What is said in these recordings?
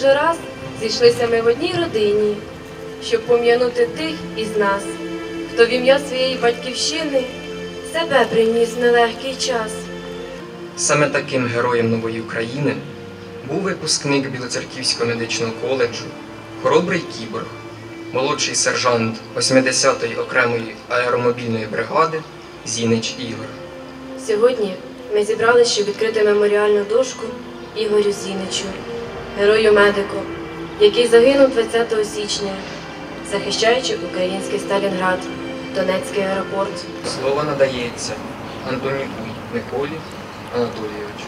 вже раз зійшлися ми в одній родині, щоб пом'янути тих із нас, хто в ім'я своєї батьківщини себе приніс нелегкий час. Саме таким героєм нової України був випускник Білоцерківського медичного коледжу, хоробрий кіборг, молодший сержант 80-ї окремої аеромобільної бригади Зінич Ігор. Сьогодні ми зібралися, щоб відкрити меморіальну дошку Ігорю Зіничу, герою медику, який загинув 20 січня, захищаючи український Сталінград, Донецький аеропорт. Слово надається Антоніку Миколі Анатолійовичу.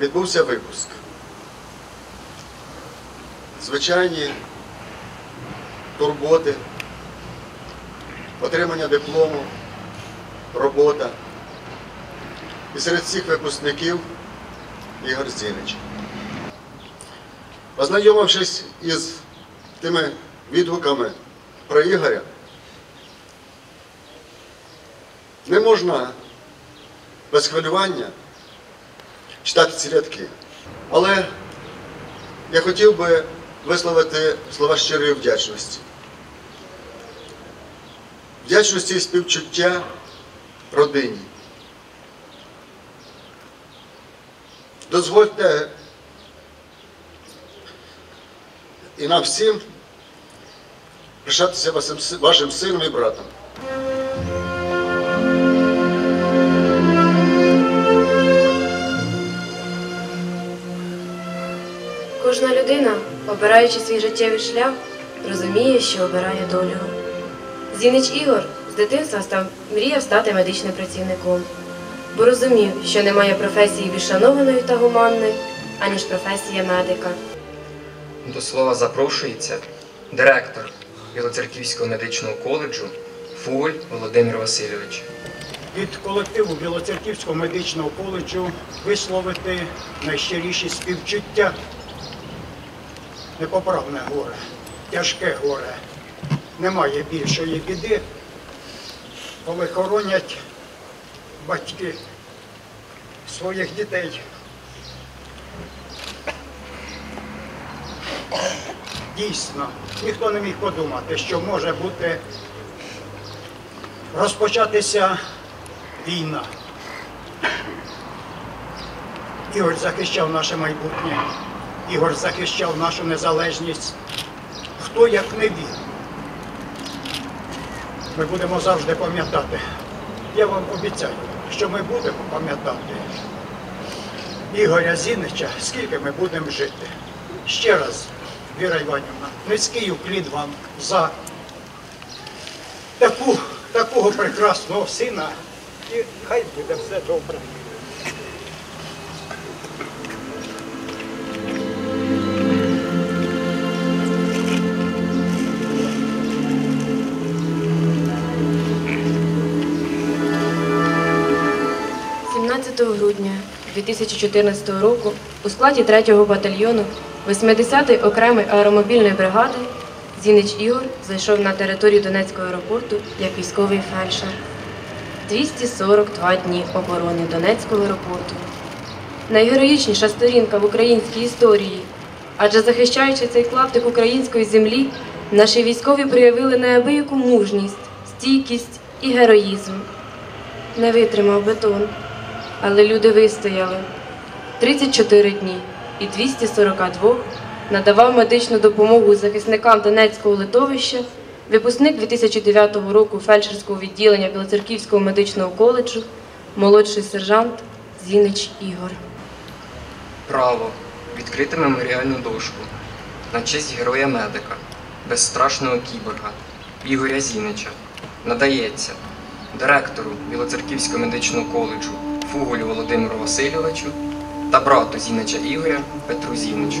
відбувся випуск. Звичайні турботи, отримання диплому, робота. І серед всіх випускників Ігор Зінич. Ознайомившись із тими відгуками про Ігоря, не можна без хвилювання читати ці рядки. Але я хотів би висловити слова щирої вдячності. Вдячності і співчуття родині. Дозвольте і нам всім пишатися вашим сином і братом. Кожна людина, обираючи свій життєвий шлях, розуміє, що обирає долю. Зінич Ігор з дитинства став мріяв стати медичним працівником, бо розумів, що немає професії більш шанованої та гуманної, аніж професія медика. До слова запрошується директор Білоцерківського медичного коледжу Фуголь Володимир Васильович. від колективу Білоцерківського медичного коледжу висловити найщиріші співчуття. Непоправне горе, тяжке горе. Немає більшої біди, коли хоронять батьки своїх дітей. Дійсно, ніхто не міг подумати, що може бути розпочатися війна. Ігор захищав наше майбутнє, Ігор захищав нашу незалежність. Хто як не він? Ми будемо завжди пам'ятати. Я вам обіцяю, що ми будемо пам'ятати Ігоря Зінича, скільки ми будемо жити. Ще раз, Віра Іванівна, низький уклін вам за таку, такого прекрасного сина. І хай буде все добре. – 17 грудня 2014 року у складі 3-го батальйону 80-ї окремої аеромобільної бригади Зінич Ігор зайшов на територію Донецького аеропорту як військовий фельдшер. 242 дні оборони Донецького аеропорту. Найгероїчніша сторінка в українській історії. Адже захищаючи цей клаптик української землі, наші військові проявили неабияку мужність, стійкість і героїзм. Не витримав бетон, але люди вистояли. 34 дні і 242 надавав медичну допомогу захисникам Донецького литовища, випускник 2009 року фельдшерського відділення Білоцерківського медичного коледжу, молодший сержант Зінич Ігор. Право. Відкрити меморіальну дошку. На честь героя медика, безстрашного кіборга. Ігоря Зінича. Надається директору Білоцерківського медичного коледжу Фуголю Володимиру Васильовичу та брату Зінича Ігоря Петру Зіничу.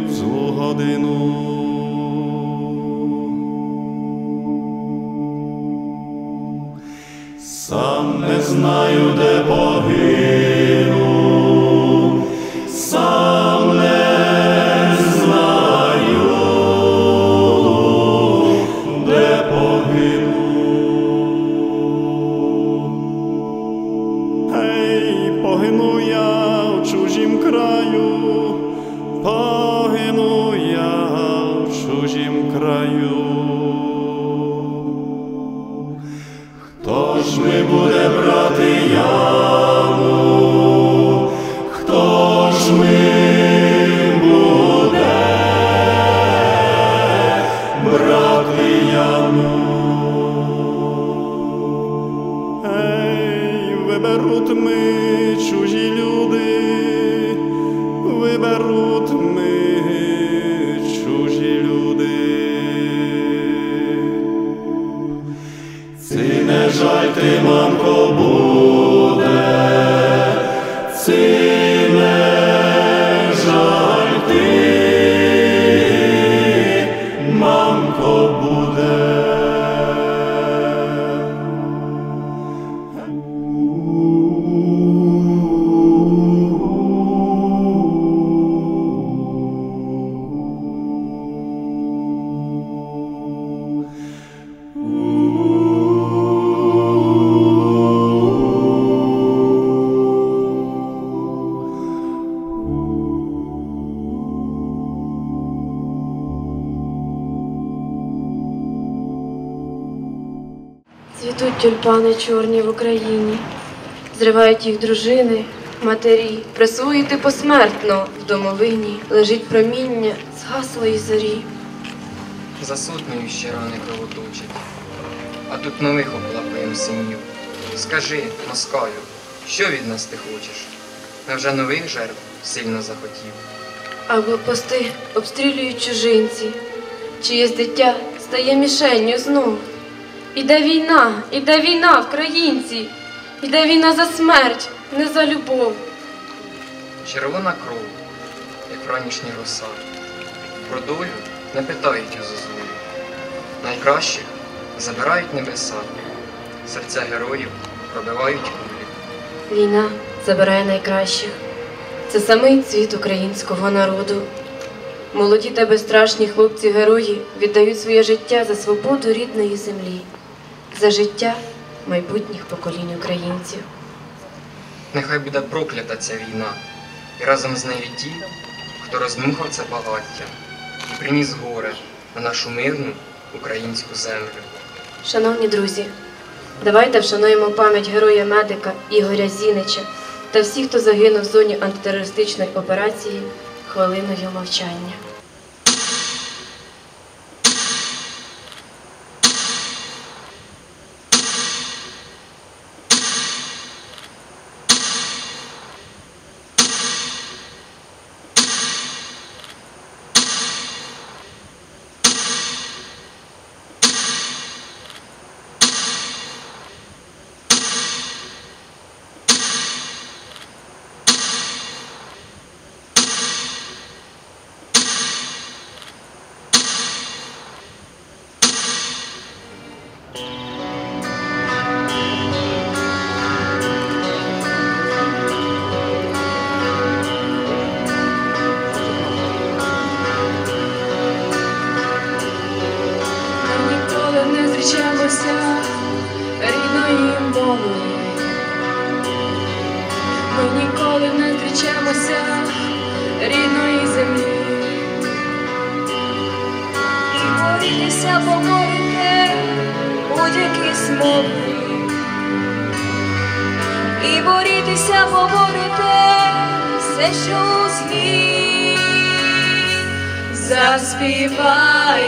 годину. Сам не знаю, де погину, мамко, буде, тюльпани чорні в Україні, зривають їх дружини, матері, присвоїти посмертно в домовині лежить проміння згаслої зорі. За сотнею ще рани кровоточать, а тут нових облапаєм синів. Скажи, москалю, що від нас ти хочеш? Невже нових жертв сильно захотів? А блокпости обстрілюють чужинці, чиєсь дитя стає мішенню знов. Іде війна, іде війна, українці, іде війна за смерть, не за любов. Червона кров, як вранішня роса. Про долю не питають у зозулі. Найкращих забирають небеса, серця героїв пробивають кулі. Війна забирає найкращих. Це самий цвіт українського народу. Молоді та безстрашні хлопці-герої віддають своє життя за свободу рідної землі, за життя майбутніх поколінь українців. Нехай буде проклята ця війна, і разом з нею ті, хто роздмухав це багаття і приніс горе на нашу мирну українську землю. Шановні друзі, давайте вшануємо пам'ять героя медика Ігоря Зінича та всіх, хто загинув в зоні антитерористичної операції хвилиною мовчання. Будь-які. І борітися поборете все, що у злі. Заспіваймо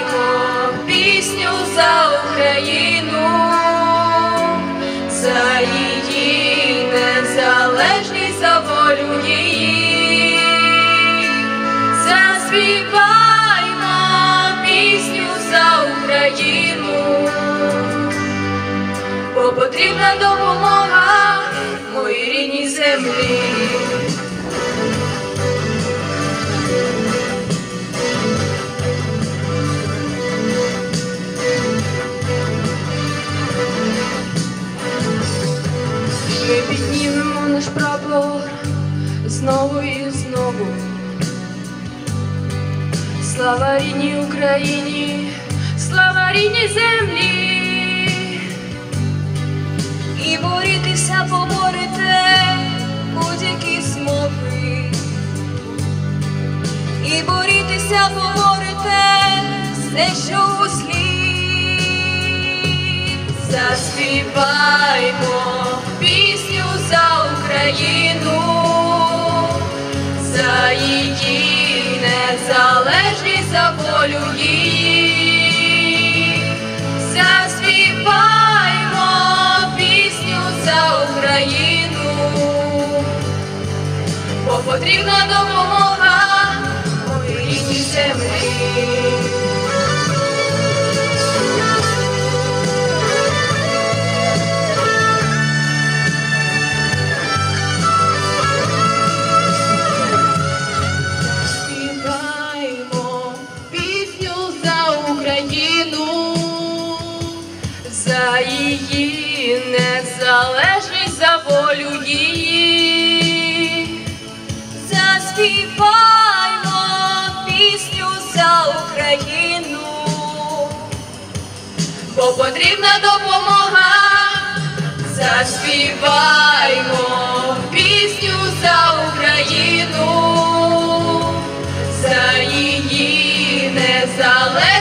пісню за Україну, за її незалежність, за волю її. Заспіваймо потрібна допомога моїй рідній землі. Ми піднімемо наш прапор знову і знову. Слава рідній Україні, слава рідній землі. Борітися поборити будь-які змови. І борітися поборете все, що у слід. Заспіваймо потрібна допомога моїй рідній землі. За її незалежність, за волю її. Заспіваймо пісню за Україну, бо потрібна допомога. Заспіваймо пісню за Україну, за її незалежність,